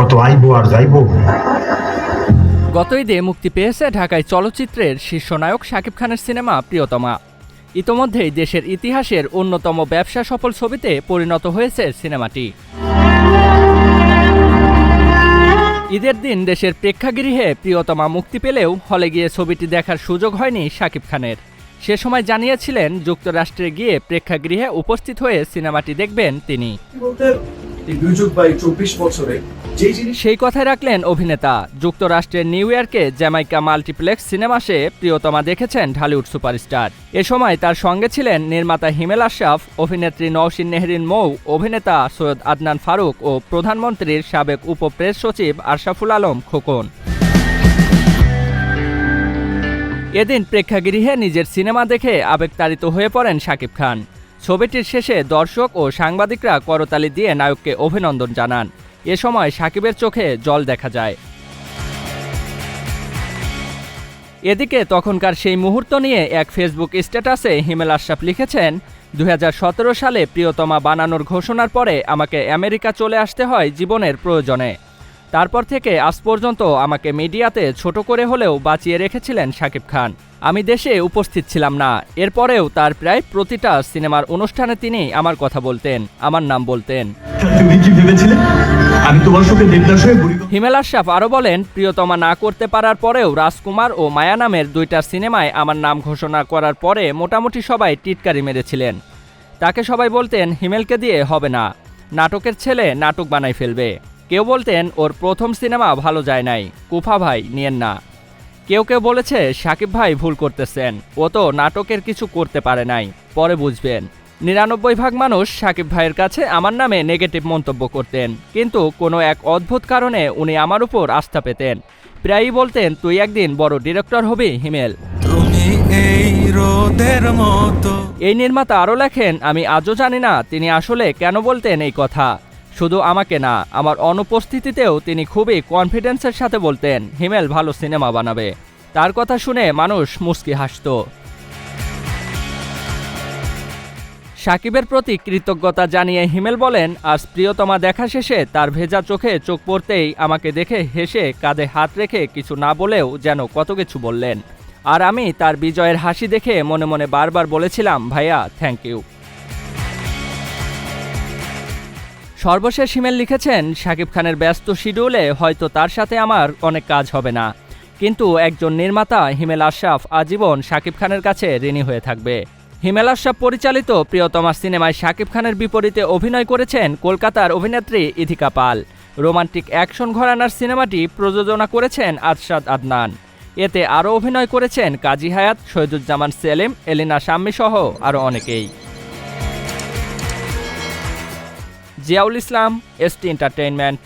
কত আইবো আর যাইবো? গত ঈদে মুক্তি পেয়েছে ঢাকায় চলচ্চিত্রের শীর্ষনায়ক শাকিব খানের সিনেমা প্রিয়তমা। ইতোমধ্যেই দেশের ইতিহাসের অন্যতম ব্যবসা সফল ছবিতে পরিণত হয়েছে সিনেমাটি। ঈদের দিন দেশের প্রেক্ষাগৃহে প্রিয়তমা মুক্তি পেলেও হলে গিয়ে ছবিটি দেখার সুযোগ হয়নি শাকিব খানের। সে সময় জানিয়েছিলেন যুক্তরাষ্ট্রে গিয়ে প্রেক্ষাগৃহে উপস্থিত হয়ে সিনেমাটি দেখবেন তিনি। চব্বিশ বছরে সেই কথাই রাখলেন অভিনেতা। যুক্তরাষ্ট্রের নিউ ইয়র্কে জ্যামাইকা মাল্টিপ্লেক্স সিনেমাসে প্রিয়তমা দেখেছেন ঢালিউড সুপারস্টার। এ সময় তার সঙ্গে ছিলেন নির্মাতা হিমেল আশরাফ, অভিনেত্রী নওশিন নেহরিন মৌ, অভিনেতা সৈয়দ আদনান ফারুক ও প্রধানমন্ত্রীর সাবেক উপপ্রেস সচিব আশরাফুল আলম খোকন। এদিন প্রেক্ষাগৃহে নিজের সিনেমা দেখে আবেগতাড়িত হয়ে পড়েন শাকিব খান। ছবিটির শেষে দর্শক ও সাংবাদিকরা করতালি দিয়ে নায়ককে অভিনন্দন জানান। এ সময় সাকিবের চোখে জল দেখা যায়। এদিকে তখনকার সেই মুহূর্ত নিয়ে এক ফেসবুক স্ট্যাটাসে হিমেল আশরাফ লিখেছেন দু হাজার সতেরো সালে প্রিয়তমা বানানোর ঘোষণার পরে আমাকে আমেরিকা চলে আসতে হয় জীবনের প্রয়োজনে। তারপর থেকে আজ পর্যন্ত আমাকে মিডিয়াতে ছোট করে হলেও বাঁচিয়ে রেখেছিলেন শাকিব খান। আমি দেশে উপস্থিত ছিলাম না। এরপরেও তার প্রায় প্রতিটা সিনেমার অনুষ্ঠানে তিনি আমার কথা বলতেন আমার নাম বলতেন। হিমেল আশরাফ আরও বলেন প্রিয়তমা না করতে পারার পরেও রাজকুমার ও মায়া নামের দুইটা সিনেমায় আমার নাম ঘোষণা করার পরে মোটামুটি সবাই টিটকারি মেরেছিলেন। তাকে সবাই বলতেন হিমেলকে দিয়ে হবে না। নাটকের ছেলে নাটক বানাই ফেলবে। কেউ বলতেন ওর প্রথম সিনেমা ভালো যায় নাই। কুফা ভাই নিয়েন না। কেউ কেউ বলেছে সাকিব ভাই ভুল করতেছেন। ও তো নাটকের কিছু করতে পারে নাই। পরে বুঝবেন। নিরানব্বই ভাগ মানুষ সাকিব ভাইয়ের কাছে আমার নামে নেগেটিভ মন্তব্য করতেন। কিন্তু কোনো এক অদ্ভুত কারণে উনি আমার উপর আস্থা পেতেন। প্রায়ই বলতেন তুই একদিন বড় ডিরেক্টর হবি হিমেল। তুমি এই রোদের মতো। এই নির্মাতা আরও লেখেন আমি আজও জানি না তিনি আসলে কেন বলতেন এই কথা। শুধু আমাকে না, আমার অনুপস্থিতিতেও তিনি খুবই কনফিডেন্সের সাথে বলতেন, হিমেল ভালো সিনেমা বানাবে। তার কথা শুনে মানুষ মুস্কি হাসত। সাকিবের প্রতি কৃতজ্ঞতা জানিয়ে হিমেল বলেন, আজ প্রিয়তমা দেখা শেষে তার ভেজা চোখে চোখ পড়তেই আমাকে দেখে হেসে কাঁধে হাত রেখে কিছু না বলেও যেন কত কিছু বললেন। আর আমি তার বিজয়ের হাসি দেখে মনে মনে বারবার বলেছিলাম, ভাইয়া থ্যাংক ইউ সর্বশেষ হিমেল লিখেছেন, শাকিব খানের ব্যস্ত শিডিউলে হয়তো তার সাথে আমার অনেক কাজ হবে না। কিন্তু একজন নির্মাতা, হিমেল আশরাফ, আজীবন শাকিব খানের কাছে ঋণী হয়ে থাকবে। হিমেল আশরাফ পরিচালিত প্রিয়তমা সিনেমায় শাকিব খানের বিপরীতে অভিনয় করেছেন কলকাতার অভিনেত্রী ইথিকা পাল। রোমান্টিক অ্যাকশন ঘরানার সিনেমাটি প্রযোজনা করেছেন আরশাদ আদনান। এতে আরও অভিনয় করেছেন কাজী হায়াত, শহীদুজ্জামান সেলিম, এলিনা শাম্মী সহ আরও অনেকেই। জিয়াউল ইসলাম এসটি এন্টারটেইনমেন্ট